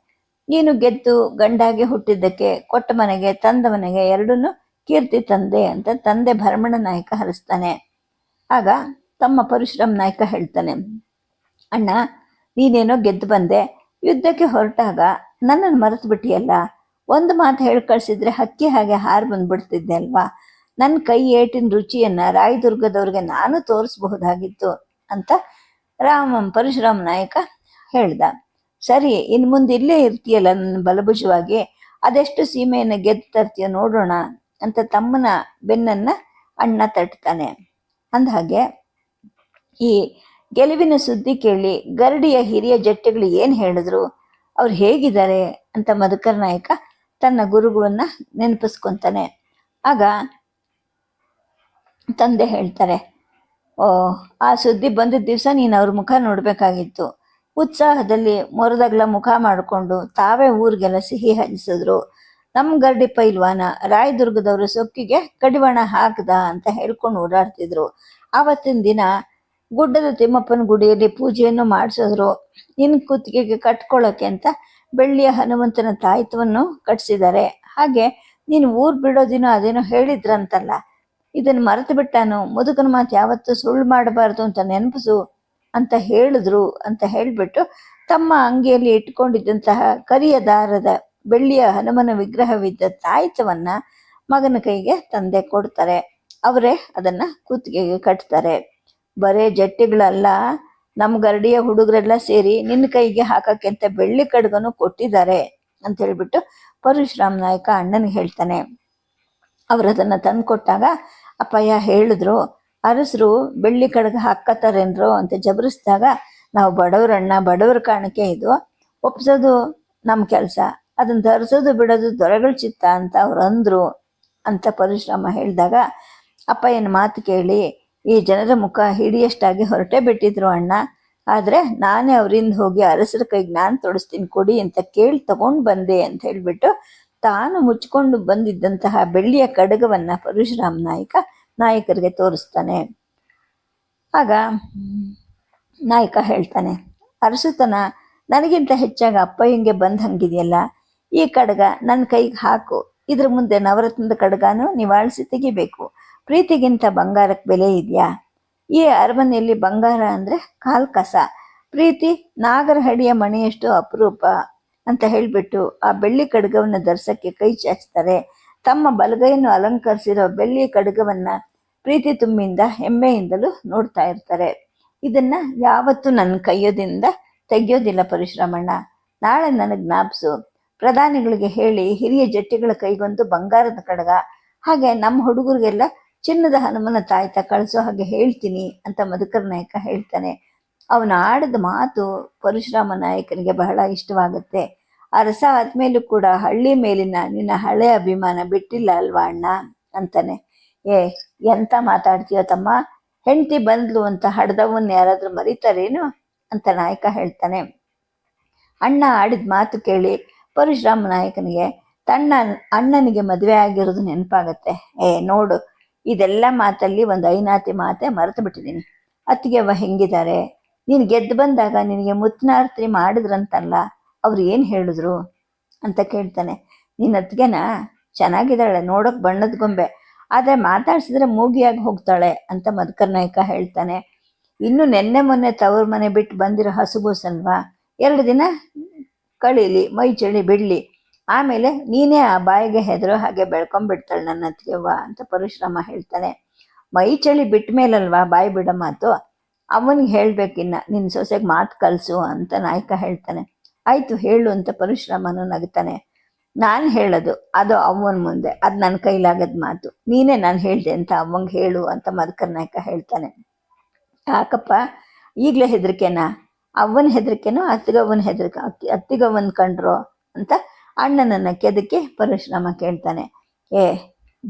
ನೀನು ಗೆದ್ದು ಗಂಡಾಗಿ ಹುಟ್ಟಿದ್ದಕ್ಕೆ ಕೊಟ್ಟ ಮನೆಗೆ ತಂದ ಮನೆಗೆ ಎರಡನ್ನೂ ಕೀರ್ತಿ ತಂದೆ ಅಂತ ತಂದೆ ಭರಮಣ ನಾಯಕ ಹರಿಸ್ತಾನೆ. ಆಗ ತಮ್ಮ ಪರಶುರಾಮ್ ನಾಯಕ ಹೇಳ್ತಾನೆ, ಅಣ್ಣ, ನೀನೇನೋ ಗೆದ್ದು ಬಂದೆ. ಯುದ್ಧಕ್ಕೆ ಹೊರಟಾಗ ನನ್ನನ್ನು ಮರೆತು ಬಿಟ್ಟಿಯಲ್ಲ ಒಂದು ಮಾತು ಹೇಳಿ ಕಳಿಸಿದ್ರೆ ಹಕ್ಕಿ ಹಾಗೆ ಹಾರು ಬಂದ್ಬಿಡ್ತಿದ್ದೆ ಅಲ್ವಾ? ನನ್ನ ಕೈ ಏಟಿನ ರುಚಿಯನ್ನು ರಾಯದುರ್ಗದವ್ರಿಗೆ ನಾನು ತೋರಿಸಬಹುದಾಗಿತ್ತು ಅಂತ ರಾಮ ಪರಶುರಾಮ್ ನಾಯಕ ಹೇಳ್ದ. ಸರಿ ಇನ್ನು ಮುಂದೆ ಇಲ್ಲೇ ಇರ್ತೀಯಲ್ಲ ನನ್ನ ಬಲಭುಜವಾಗಿ, ಅದೆಷ್ಟು ಸೀಮೆಯನ್ನು ಗೆದ್ದು ತರ್ತೀಯ ನೋಡೋಣ ಅಂತ ತಮ್ಮನ ಬೆನ್ನನ್ನ ಅಣ್ಣ ತಟ್ತಾನೆ. ಅಂದಹಾಗೆ, ಈ ಗೆಲುವಿನ ಸುದ್ದಿ ಕೇಳಿ ಗರಡಿಯ ಹಿರಿಯ ಜಟ್ಟೆಗಳು ಏನು ಹೇಳಿದ್ರು, ಅವ್ರು ಹೇಗಿದ್ದಾರೆ ಅಂತ ಮಧುಕರ್ ನಾಯಕ ತನ್ನ ಗುರುಗಳನ್ನ ನೆನಪಿಸ್ಕೊಂತಾನೆ. ಆಗ ತಂದೆ ಹೇಳ್ತಾರೆ, ಓ, ಆ ಸುದ್ದಿ ಬಂದಿದ್ದ ದಿವಸ ನೀನು ಅವ್ರ ಮುಖ ನೋಡ್ಬೇಕಾಗಿತ್ತು. ಉತ್ಸಾಹದಲ್ಲಿ ಮೊರದಗ್ಲ ಮುಖ ಮಾಡಿಕೊಂಡು ತಾವೇ ಊರಿಗೆಲ್ಲ ಸಿಹಿ ಹಂಚಿಸಿದ್ರು. ನಮ್ಮ ಗರ್ಡಿ ಪೈಲ್ವಾನ ರಾಯದುರ್ಗದವರು ಸೊಕ್ಕಿಗೆ ಕಡಿವಾಣ ಹಾಕ್ದ ಅಂತ ಹೇಳ್ಕೊಂಡು ಓಡಾಡ್ತಿದ್ರು. ಆವತ್ತಿನ ದಿನ ಗುಡ್ಡದ ತಿಮ್ಮಪ್ಪನ ಗುಡಿಯಲ್ಲಿ ಪೂಜೆಯನ್ನು ಮಾಡಿಸಿದ್ರು. ನಿನ್ ಕುತ್ತಿಗೆಗೆ ಕಟ್ಕೊಳ್ಳೋಕೆ ಅಂತ ಬೆಳ್ಳಿಯ ಹನುಮಂತನ ತಾಯಿತ್ವವನ್ನು ಕಟ್ಸಿದ್ದಾರೆ. ಹಾಗೆ ನೀನು ಊರ್ ಬಿಡೋ ದಿನ ಅದೇನೋ ಹೇಳಿದ್ರಂತಲ್ಲ, ಇದನ್ನ ಮರೆತು ಬಿಟ್ಟಾನು, ಮುದುಕನ ಮಾತು ಯಾವತ್ತೂ ಸುಳ್ಳು ಮಾಡಬಾರ್ದು ಅಂತ ನೆನಪಿಸು. ಅಂತ ಹೇಳಿದ್ರು ಅಂತ ಹೇಳಿಬಿಟ್ಟು ತಮ್ಮ ಅಂಗಿಯಲ್ಲಿ ಇಟ್ಕೊಂಡಿದ್ದಂತಹ ಕರಿಯ ದಾರದ ಬೆಳ್ಳಿಯ ಹನುಮನ ವಿಗ್ರಹವಿದ್ದ ತಾಯ್ತವನ್ನ ಮಗನ ಕೈಗೆ ತಂದೆ ಕೊಡ್ತಾರೆ. ಅವರೇ ಅದನ್ನ ಕುತ್ತಿಗೆಗೆ ಕಟ್ತಾರೆ. ಬರೇ ಜಟ್ಟಿಗಳಲ್ಲ ನಮ್ಮ ಗರಡಿಯ ಹುಡುಗರೆಲ್ಲ ಸೇರಿ ನಿನ್ನ ಕೈಗೆ ಹಾಕಕ್ಕೆ ಬೆಳ್ಳಿ ಕಡ್ಗನು ಕೊಟ್ಟಿದ್ದಾರೆ ಅಂತ ಹೇಳ್ಬಿಟ್ಟು ಪರಶುರಾಮ್ ನಾಯಕ ಅಣ್ಣನಿಗೆ ಹೇಳ್ತಾನೆ. ಅವ್ರು ಅದನ್ನ ತಂದು ಕೊಟ್ಟಾಗ ಅಪ್ಪಯ್ಯ ಹೇಳಿದ್ರು ಅರಸರು ಬೆಳ್ಳಿ ಕಡ್ಗ ಹಾಕತ್ತಾರೇನ್ರು ಅಂತ ಜಬರಿಸಿದಾಗ ನಾವು ಬಡವರಣ್ಣ ಬಡವರ ಕಾಣಿಕೆ ಇದು. ಒಪ್ಸೋದು ನಮ್ಮ ಕೆಲಸ. ಅದನ್ನು ಧರಿಸೋದು ಬಿಡೋದು ದೊರೆಗಳ ಚಿತ್ತ ಅಂತ ಅವ್ರು ಅಂದರು ಅಂತ ಪರಶುರಾಮ ಹೇಳಿದಾಗ ಅಪ್ಪಯ್ಯನ ಮಾತು ಕೇಳಿ, ಈ ಜನರ ಮುಖ ಹಿಡಿಯಷ್ಟಾಗಿ ಹೊರಟೇ ಬಿಟ್ಟಿದ್ರು ಅಣ್ಣ. ಆದರೆ ನಾನೇ ಅವರಿಂದ ಹೋಗಿ ಅರಸರ ಕೈಗೆ ನಾನು ತೊಡಸ್ತೀನಿ ಕೊಡಿ ಅಂತ ಕೇಳಿ ತಗೊಂಡು ಬಂದೆ ಅಂತ ಹೇಳಿಬಿಟ್ಟು ತಾನು ಮುಚ್ಕೊಂಡು ಬಂದಿದ್ದಂತಹ ಬೆಳ್ಳಿಯ ಕಡಗವನ್ನು ಪರಶುರಾಮ ನಾಯಕ ನಾಯಕರಿಗೆ ತೋರಿಸ್ತಾನೆ. ಆಗ ನಾಯಕ ಹೇಳ್ತಾನೆ, ಅರಸುತನ, ನನಗಿಂತ ಹೆಚ್ಚಾಗಿ ಅಪ್ಪಯ್ಯಂಗೆ ಬಂದ ಹಂಗಿದೆಯಲ್ಲ, ಈ ಕಡಗ ನನ್ನ ಕೈಗೆ ಹಾಕು, ಇದ್ರ ಮುಂದೆ ನವರತ್ನದ ಕಡಗನು ನಿವಾಳಿಸಿ ತೆಗಿಬೇಕು. ಪ್ರೀತಿಗಿಂತ ಬಂಗಾರಕ್ಕೆ ಬೆಲೆ ಇದೆಯಾ? ಈ ಅರಮನೆಯಲ್ಲಿ ಬಂಗಾರ ಅಂದರೆ ಕಾಲ್ ಕಸ. ಪ್ರೀತಿ ನಾಗರಹಡಿಯ ಮಣಿಯಷ್ಟು ಅಪರೂಪ ಅಂತ ಹೇಳಿಬಿಟ್ಟು ಆ ಬೆಳ್ಳಿ ಕಡಗವನ್ನು ಧರಿಸೋಕ್ಕೆ ಕೈ ಚಾಚ್ತಾರೆ. ತಮ್ಮ ಬಲಗೈಯನ್ನು ಅಲಂಕರಿಸಿರೋ ಬೆಳ್ಳಿ ಕಡಗವನ್ನ ಪ್ರೀತಿ ತುಂಬಿಂದ ಹೆಮ್ಮೆಯಿಂದಲೂ ನೋಡ್ತಾ ಇರ್ತಾರೆ. ಇದನ್ನ ಯಾವತ್ತೂ ನನ್ನ ಕೈಯೋದಿಂದ ತೆಗೆಯೋದಿಲ್ಲ ಪರಶುರಾಮಣ್ಣ. ನಾಳೆ ನನಗೆ ಜ್ಞಾಪಿಸು. ಪ್ರಧಾನಿಗಳಿಗೆ ಹೇಳಿ ಹಿರಿಯ ಜಟ್ಟಿಗಳ ಕೈಗೊಂದು ಬಂಗಾರದ ಕಡಗ. ಹಾಗೆ ನಮ್ಮ ಹುಡುಗರಿಗೆಲ್ಲ ಚಿನ್ನದ ಹನುಮನ ತಾಯ್ತ ಕಳಿಸೋ ಹಾಗೆ ಹೇಳ್ತೀನಿ ಅಂತ ಮಧುಕರ ನಾಯಕ ಹೇಳ್ತಾನೆ. ಅವನ ಆಡದ ಮಾತು ಪರಶುರಾಮ ನಾಯಕನಿಗೆ ಬಹಳ ಇಷ್ಟವಾಗುತ್ತೆ. ಅರಸ ಆದ್ಮೇಲೂ ಕೂಡ ಹಳ್ಳಿ ಮೇಲಿನ ನಿನ್ನ ಹಳೆ ಅಭಿಮಾನ ಬಿಟ್ಟಿಲ್ಲ ಅಲ್ವಾ ಅಣ್ಣ? ಅಂತಾನೆ. ಏ, ಎಂತ ಮಾತಾಡ್ತೀಯೋ ತಮ್ಮ? ಹೆಂಡತಿ ಬಂದ್ಲು ಅಂತ ಹಡ್ದವನ್ನ ಯಾರಾದ್ರೂ ಮರಿತಾರೇನು? ಅಂತ ನಾಯಕ ಹೇಳ್ತಾನೆ. ಅಣ್ಣ ಆಡಿದ ಮಾತು ಕೇಳಿ ಪರಶುರಾಮ ನಾಯಕನಿಗೆ ತನ್ನ ಅಣ್ಣನಿಗೆ ಮದುವೆ ಆಗಿರೋದು ನೆನಪಾಗತ್ತೆ. ಏ, ನೋಡು, ಇದೆಲ್ಲ ಮಾತಲ್ಲಿ ಒಂದು ಐನಾತಿ ಮಾತೆ ಮರೆತು ಬಿಟ್ಟಿದ್ದೀನಿ ಅತ್ತಿಗೆವ್ವ ಹೆಂಗಿದ್ದಾರೆ ನೀನು ಗೆದ್ದು ಬಂದಾಗ ನಿನಗೆ ಮುತ್ತಿನಾರ್ತಿ ಮಾಡಿದ್ರಂತಲ್ಲ, ಅವ್ರು ಏನು ಹೇಳಿದ್ರು? ಅಂತ ಕೇಳ್ತಾನೆ. ನಿನ್ನ ಅತ್ತಿಗೆನ? ಚೆನ್ನಾಗಿದ್ದಾಳೆ, ನೋಡೋಕೆ ಬಣ್ಣದ ಗೊಂಬೆ. ಆದರೆ ಮಾತಾಡ್ಸಿದ್ರೆ ಮೂಗಿಯಾಗಿ ಹೋಗ್ತಾಳೆ ಅಂತ ಮಧುಕರ್ ನಾಯಕ ಹೇಳ್ತಾನೆ. ಇನ್ನು ನೆನ್ನೆ ಮೊನ್ನೆ ತವ್ರ ಮನೆ ಬಿಟ್ಟು ಬಂದಿರೋ ಹಸುಗೂಸಲ್ವಾ ಎರಡು ದಿನ ಕಳೀಲಿ, ಮೈ ಚಳಿ ಬಿಡಲಿ, ಆಮೇಲೆ ನೀನೇ ಆ ಬಾಯಿಗೆ ಹೆದರೋ ಹಾಗೆ ಬೆಳ್ಕೊಂಬಿಡ್ತಾಳೆ ನನ್ನ ಅತ್ತಿಗೆವ್ವ ಅಂತ ಪರಶುರಾಮ ಹೇಳ್ತಾನೆ. ಮೈ ಚಳಿ ಬಿಟ್ಟ ಮೇಲಲ್ವಾ ಬಾಯಿ ಬಿಡೋ ಮಾತು? ಅವನಿಗೆ ಹೇಳ್ಬೇಕಿನ್ನ ನಿನ್ನ ಸೊಸೆಗೆ ಮಾತು ಕಲಿಸು ಅಂತ ನಾಯಕ ಹೇಳ್ತಾನೆ. ಆಯಿತು ಹೇಳು ಅಂತ ಪರಶುರಾಮನು ನಗ್ತಾನೆ. ನಾನು ಹೇಳೋದು, ಅದು ಅವನ ಮುಂದೆ, ಅದು ನನ್ನ ಕೈಲಾಗದ ಮಾತು. ನೀನೇ ನಾನು ಹೇಳ್ದೆ ಅಂತ ಅವಂಗೆ ಹೇಳು ಅಂತ ಮಧುಕರ್ ನಾಯಕ ಹೇಳ್ತಾನೆ. ಯಾಕಪ್ಪ? ಈಗಲೇ ಹೆದರಿಕೆನಾ? ಅವನ ಹೆದರಿಕೆನೋ ಅತ್ತಿಗವನ ಹೆದರಿಕೆ ಅತ್ತಿ ಅತ್ತಿಗವನ್ ಕಂಡ್ರೋ ಅಂತ ಅಣ್ಣನನ್ನು ಕೆದಕ್ಕೆ ಪರಶುರಾಮ ಕೇಳ್ತಾನೆ. ಏ,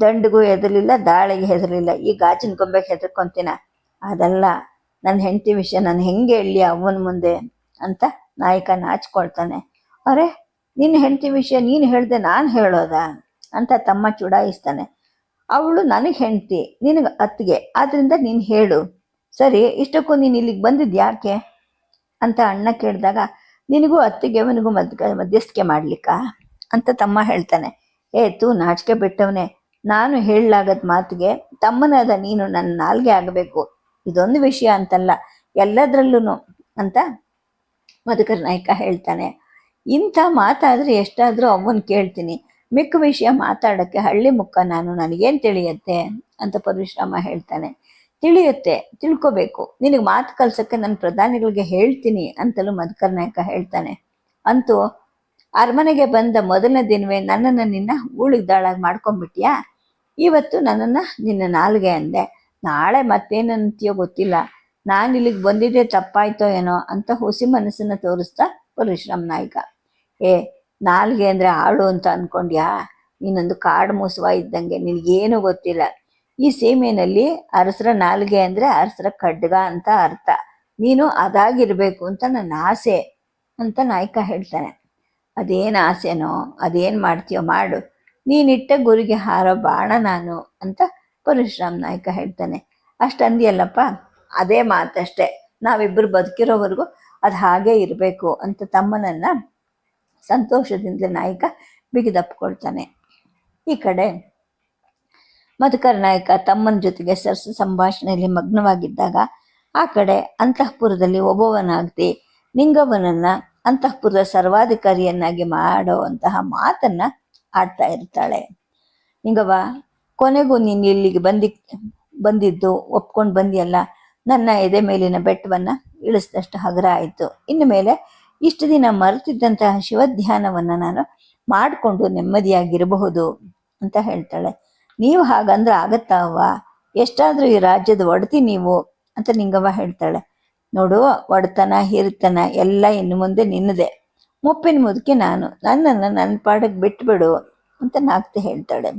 ದಂಡಿಗೂ ಹೆದರ್ಲಿಲ್ಲ, ದಾಳಿಗೆ ಹೆದರ್ಲಿಲ್ಲ, ಈ ಗಾಜಿನ ಗೊಂಬೆಗೆ ಹೆದರ್ಕೊಂತೀನ? ಅದಲ್ಲ ನನ್ನ ಹೆಂಡತಿ ವಿಷಯ ನಾನು ಹೆಂಗೆ ಹೇಳಲಿ ಅವನ ಮುಂದೆ ಅಂತ ನಾಯಕ ನಾಚ್ಕೊಳ್ತಾನೆ ಅರೆ ನಿನ್ನ ಹೆಂಡತಿ ವಿಷಯ ನೀನು ಹೇಳಿದೆ ನಾನು ಹೇಳೋದಾ ಅಂತ ತಮ್ಮ ಚುಡಾಯಿಸ್ತಾನೆ. ಅವಳು ನನಗೆ ಹೆಂಡತಿ, ನಿನಗೆ ಅತ್ತಿಗೆ ಆದ್ದರಿಂದ ನೀನು ಹೇಳು. ಸರಿ, ಇಷ್ಟಕ್ಕೂ ನೀನು ಇಲ್ಲಿಗೆ ಬಂದಿದ್ದು ಯಾಕೆ? ಅಂತ ಅಣ್ಣ ಕೇಳಿದಾಗ, ನಿನಗೂ ಅತ್ತಿಗೆ, ಅವನಿಗೂ ಮಧ್ಯ ಮಧ್ಯಸ್ಥಿಕೆ ಮಾಡ್ಲಿಕ್ಕಾ? ಅಂತ ತಮ್ಮ ಹೇಳ್ತಾನೆ. ಏ, ತೂ ನಾಚಿಕೆ ಬಿಟ್ಟವನೇ ನಾನು ಹೇಳಲಾಗದ ಮಾತಿಗೆ ತಮ್ಮನಾದ ನೀನು ನನ್ನ ನಾಲ್ಗೆ ಆಗಬೇಕು. ಇದೊಂದು ವಿಷಯ ಅಂತಲ್ಲ ಎಲ್ಲದರಲ್ಲೂ ಅಂತ ಮಧುಕರ್ ನಾಯಕ ಹೇಳ್ತಾನೆ. ಇಂಥ ಮಾತಾದರೆ ಎಷ್ಟಾದರೂ ಅವನ್ ಕೇಳ್ತೀನಿ. ಮಿಕ್ಕ ವಿಷಯ ಮಾತಾಡೋಕ್ಕೆ ಹಳ್ಳಿ ಮುಖ ನಾನು ನನಗೇನು ತಿಳಿಯುತ್ತೆ ಅಂತ ಪರಶುರಾಮ ಹೇಳ್ತಾನೆ. ತಿಳಿಯುತ್ತೆ, ತಿಳ್ಕೊಬೇಕು. ನಿನಗೆ ಮಾತು ಕಲ್ಸೋಕ್ಕೆ ನನ್ನ ಪ್ರಧಾನಿಗಳಿಗೆ ಹೇಳ್ತೀನಿ ಅಂತಲೂ ಮಧುಕರ್ನಾಯಕ ಹೇಳ್ತಾನೆ. ಅಂತೂ, ಅರಮನೆಗೆ ಬಂದ ಮೊದಲನೇ ದಿನವೇ ನನ್ನನ್ನು ನಿನ್ನ ಊಳಿಗ್ದಾಳಾಗಿ ಮಾಡ್ಕೊಂಡ್ಬಿಟ್ಯಾ? ಇವತ್ತು ನನ್ನನ್ನು ನಿನ್ನ ನಾಲ್ಗೆ ಅಂದೆ. ನಾಳೆ ಮತ್ತೇನಂತೀಯೋ ಗೊತ್ತಿಲ್ಲ. ನಾನು ಇಲ್ಲಿಗೆ ಬಂದಿದ್ದೆ ತಪ್ಪಾಯ್ತೋ ಏನೋ ಅಂತ ಹುಸಿ ಮನಸ್ಸನ್ನು ತೋರಿಸ್ತಾ ಪರಶುರಾಮ್ ನಾಯಕ. ಏ, ನಾಲ್ಗೆ ಅಂದರೆ ಆಳು ಅಂತ ಅನ್ಕೊಂಡ್ಯಾ? ನೀನೊಂದು ಕಾಡು ಮೂಸುವ ಇದ್ದಂಗೆ, ನಿನಗೇನು ಗೊತ್ತಿಲ್ಲ. ಈ ಸೀಮೆನಲ್ಲಿ ಅರಸರ ನಾಲ್ಗೆ ಅಂದರೆ ಅರಸರ ಖಡ್ಗ ಅಂತ ಅರ್ಥ. ನೀನು ಅದಾಗಿರಬೇಕು ಅಂತ ನನ್ನ ಆಸೆ ಅಂತ ನಾಯಕ ಹೇಳ್ತಾನೆ. ಅದೇನು ಆಸೆನೋ, ಅದೇನು ಮಾಡ್ತೀಯೋ ಮಾಡು. ನೀನಿಟ್ಟ ಗುರಿಗೆ ಹಾರೋ ಬಾಣ ನಾನು ಅಂತ ಪರಶುರಾಮ್ ನಾಯಕ ಹೇಳ್ತಾನೆ. ಅಷ್ಟಂದಿಯಲ್ಲಪ್ಪ ಅದೇ ಮಾತಷ್ಟೇ. ನಾವಿಬ್ಬರು ಬದುಕಿರೋವರೆಗೂ ಅದು ಹಾಗೇ ಇರಬೇಕು ಅಂತ ತಮ್ಮನನ್ನ ಸಂತೋಷದಿಂದ ನಾಯಕ ಬಿಗಿದಪ್ಪಿಕೊಳ್ತಾನೆ ಈ ಕಡೆ ಮಧುಕರ್ ನಾಯಕ ತಮ್ಮನ ಜೊತೆಗೆ ಸರಸ ಸಂಭಾಷಣೆಯಲ್ಲಿ ಮಗ್ನವಾಗಿದ್ದಾಗ, ಆ ಕಡೆ ಅಂತಃಪುರದಲ್ಲಿ ಒಬ್ಬವನಾಗದೆ ನಿಂಗವನನ್ನ ಅಂತಃಪುರದ ಸರ್ವಾಧಿಕಾರಿಯನ್ನಾಗಿ ಮಾಡುವಂತಹ ಮಾತನ್ನ ಆಡ್ತಾ ಇರ್ತಾಳೆ. ನಿಂಗವ ಕೊನೆಗೂ ನೀನು ಇಲ್ಲಿಗೆ ಬಂದಿ, ಬಂದಿದ್ದು ಒಪ್ಕೊಂಡು ಬಂದಿಯಲ್ಲ, ನನ್ನ ಎದೆ ಮೇಲಿನ ಬೆಟ್ಟವನ್ನ ಇಳಿಸಿದಷ್ಟು ಹಗರ ಆಯಿತು. ಇನ್ನು ಮೇಲೆ ಇಷ್ಟು ದಿನ ಮರೆತಿದ್ದಂತಹ ಶಿವಧ್ಯಾನವನ್ನ ನಾನು ಮಾಡಿಕೊಂಡು ನೆಮ್ಮದಿಯಾಗಿರಬಹುದು ಅಂತ ಹೇಳ್ತಾಳೆ. ನೀವು ಹಾಗಂದ್ರೆ ಆಗತ್ತಾವ ಎಷ್ಟಾದರೂ ಈ ರಾಜ್ಯದ ಒಡತಿ ನೀವು ಅಂತ ನಿಂಗವ್ವ ಹೇಳ್ತಾಳೆ. ನೋಡು, ಒಡತನ, ಹಿರಿತನ ಎಲ್ಲ ಇನ್ನು ಮುಂದೆ ನಿನ್ನದೆ. ಮುಪ್ಪಿನ ಮುದುಕಿ ನಾನು. ನನ್ನನ್ನು ನನ್ನ ಪಾಡಕ್ಕೆ ಬಿಟ್ಬಿಡು ಅಂತ ನಾಗ್ತಿ ಹೇಳ್ತಾಳೆ.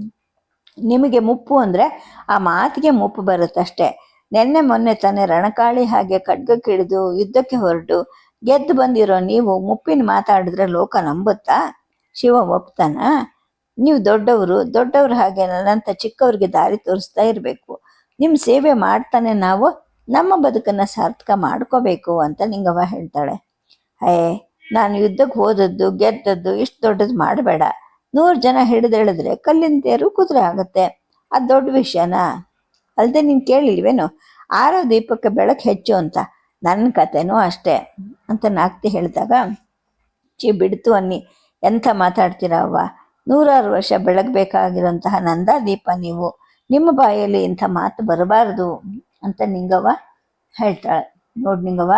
ನಿಮಗೆ ಮುಪ್ಪು ಅಂದರೆ ಆ ಮಾತಿಗೆ ಮುಪ್ಪು ಬರುತ್ತಷ್ಟೇ. ನಿನ್ನೆ ಮೊನ್ನೆ ತಾನೇ ರಣಕಾಳಿ ಹಾಗೆ ಖಡ್ಗಕ್ಕಿಳಿದು ಯುದ್ಧಕ್ಕೆ ಹೊರಟು. ಗೆದ್ದು ಬಂದಿರೋ ನೀವು ಮುಪ್ಪಿನ ಮಾತಾಡಿದ್ರೆ ಲೋಕ ನಂಬುತ್ತಾ? ಶಿವ ಒಪ್ತಾನ? ನೀವು ದೊಡ್ಡವರು, ದೊಡ್ಡವ್ರ ಹಾಗೆ ನನ್ನಂಥ ಚಿಕ್ಕವ್ರಿಗೆ ದಾರಿ ತೋರಿಸ್ತಾ ಇರಬೇಕು. ನಿಮ್ಮ ಸೇವೆ ಮಾಡ್ತಾನೆ ನಾವು, ನಮ್ಮ ಬದುಕನ್ನು ಸಾರ್ಥಕ ಮಾಡ್ಕೋಬೇಕು ಅಂತ ನಿಂಗವ್ವ ಹೇಳ್ತಾಳೆ. ಹೇ, ನಾನು ಯುದ್ಧಕ್ಕೆ ಹೋದದ್ದು, ಗೆದ್ದದ್ದು ಇಷ್ಟು ದೊಡ್ಡದು ಮಾಡಬೇಡ. ನೂರು ಜನ ಹಿಡಿದೆಳೆದ್ರೆ ಕಲ್ಲಿನ ತೇರು ಕುದುರೆ ಆಗುತ್ತೆ. ಅದು ದೊಡ್ಡ ವಿಷಯನಾ? ಅಲ್ಲದೆ ನೀನು ಕೇಳಿಲ್ವೇನು? ಆರೋ ದೀಪಕ್ಕೆ ಬೆಳಕು ಹೆಚ್ಚು ಅಂತ. ನನ್ನ ಕತೆನೂ ಅಷ್ಟೇ ಅಂತ ನಾಕ್ತಿ ಹೇಳಿದಾಗ ಚಿ ಬಿಡ್ತು ಅನ್ನಿ. ಎಂಥ ಮಾತಾಡ್ತೀರ ಅವ್ವ? ನೂರಾರು ವರ್ಷ ಬೆಳಗಬೇಕಾಗಿರೋಂತಹ ನಂದ ದೀಪ ನೀವು. ನಿಮ್ಮ ಬಾಯಲ್ಲಿ ಇಂಥ ಮಾತು ಬರಬಾರ್ದು ಅಂತ ನಿಂಗವ್ವ ಹೇಳ್ತಾಳೆ ನೋಡು ನಿಂಗವ್ವ,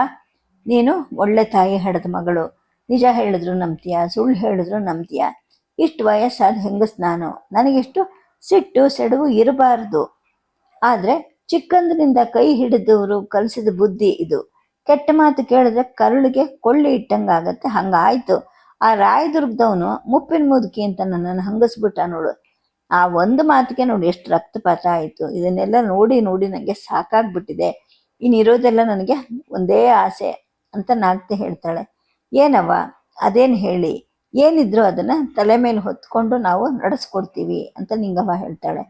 ನೀನು ಒಳ್ಳೆ ತಾಯಿ ಹಡದ ಮಗಳು. ನಿಜ ಹೇಳಿದ್ರು ನಂಬ್ತೀಯ, ಸುಳ್ಳು ಹೇಳಿದ್ರು ನಂಬ್ತೀಯ. ಇಷ್ಟು ವಯಸ್ಸಾದ ಹೆಂಗಸ್ ನಾನು? ನನಗಿಷ್ಟು ಸಿಟ್ಟು ಸೆಡವು ಇರಬಾರ್ದು. ಆದರೆ ಚಿಕ್ಕಂದಿನಿಂದ ಕೈ ಹಿಡಿದವರು ಕಲಿಸಿದ ಬುದ್ಧಿ ಇದು. ಕೆಟ್ಟ ಮಾತು ಕೇಳಿದ್ರೆ ಕರುಳಿಗೆ ಕೊಳ್ಳಿ ಇಟ್ಟಂಗಾಗತ್ತೆ. ಹಂಗಾಯ್ತು. ಆ ರಾಯದುರ್ಗದವನು ಮುಪ್ಪಿನ ಮುದುಕಿ ಅಂತ ನನ್ನನ್ನು ಹಂಗಸ್ಬಿಟ್ಟ ನೋಡು. ಆ ಒಂದು ಮಾತಿಗೆ ನೋಡಿ ಎಷ್ಟು ರಕ್ತಪಾತ ಆಯಿತು. ಇದನ್ನೆಲ್ಲ ನೋಡಿ ನೋಡಿ ನನಗೆ ಸಾಕಾಗ್ಬಿಟ್ಟಿದೆ. ಇನ್ನಿರೋದೆಲ್ಲ ನನಗೆ ಒಂದೇ ಆಸೆ ಅಂತ ನಾಗ್ತೆ ಹೇಳ್ತಾಳೆ. ಏನವ್ವ, ಅದೇನು ಹೇಳಿ? ಏನಿದ್ರು ಅದನ್ನು ತಲೆ ಮೇಲೆ ಹೊತ್ಕೊಂಡು ನಾವು ನಡೆಸ್ಕೊಡ್ತೀವಿ ಅಂತ ನಿಂಗವ್ವ ಹೇಳ್ತಾಳೆ.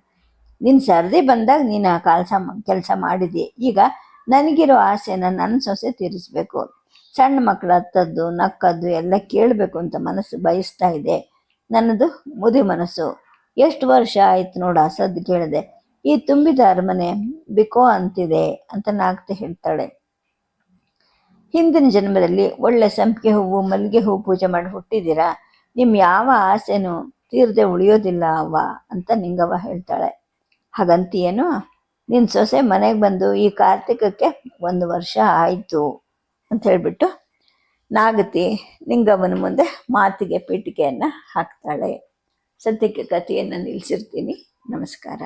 ನಿನ್ನ ಸರ್ದಿ ಬಂದಾಗ ನೀನು ಆ ಕೆಲಸ ಕೆಲಸ ಮಾಡಿದಿ. ಈಗ ನನಗಿರೋ ಆಸೆನ ನನ್ನ ಸೊಸೆ ತೀರಿಸ್ಬೇಕು. ಸಣ್ಣ ಮಕ್ಕಳು ಹತ್ತದ್ದು, ನಕ್ಕದ್ದು ಎಲ್ಲ ಕೇಳಬೇಕು ಅಂತ ಮನಸ್ಸು ಬಯಸ್ತಾ ಇದೆ. ನನ್ನದು ಮುದಿ ಮನಸ್ಸು. ಎಷ್ಟು ವರ್ಷ ಆಯ್ತು ನೋಡು ಸದ್ ಕೇಳಿದೆ. ಈ ತುಂಬಿದ ಅರಮನೆ ಬಿಕೋ ಅಂತಿದೆ ಅಂತ ನಾಗ್ತೆ ಹೇಳ್ತಾಳೆ. ಹಿಂದಿನ ಜನ್ಮದಲ್ಲಿ ಒಳ್ಳೆ ಸಂಪಿಗೆ ಹೂವು, ಮಲ್ಲಿಗೆ ಹೂವು ಪೂಜೆ ಮಾಡಿ ಹುಟ್ಟಿದ್ದೀರಾ? ನಿಮ್ಮ ಯಾವ ಆಸೆನೂ ತೀರದೆ ಉಳಿಯೋದಿಲ್ಲ ಅವ್ವ ಅಂತ ನಿಂಗವ್ವ ಹೇಳ್ತಾಳೆ. ಹಾಗಂತೀಯೇನು? ನಿನ್ನ ಸೊಸೆ ಮನೆಗೆ ಬಂದು ಈ ಕಾರ್ತಿಕಕ್ಕೆ ಒಂದು ವರ್ಷ ಆಯಿತು ಅಂತ ಹೇಳಿಬಿಟ್ಟು ನಾಗತಿ ನಿಂಗವನ ಮುಂದೆ ಮಾತಿಗೆ ಪೀಠಿಕೆಯನ್ನು ಹಾಕ್ತಾಳೆ. ಸದ್ಯಕ್ಕೆ ಕಥೆಯನ್ನು ನಿಲ್ಲಿಸಿರ್ತೀನಿ ನಮಸ್ಕಾರ.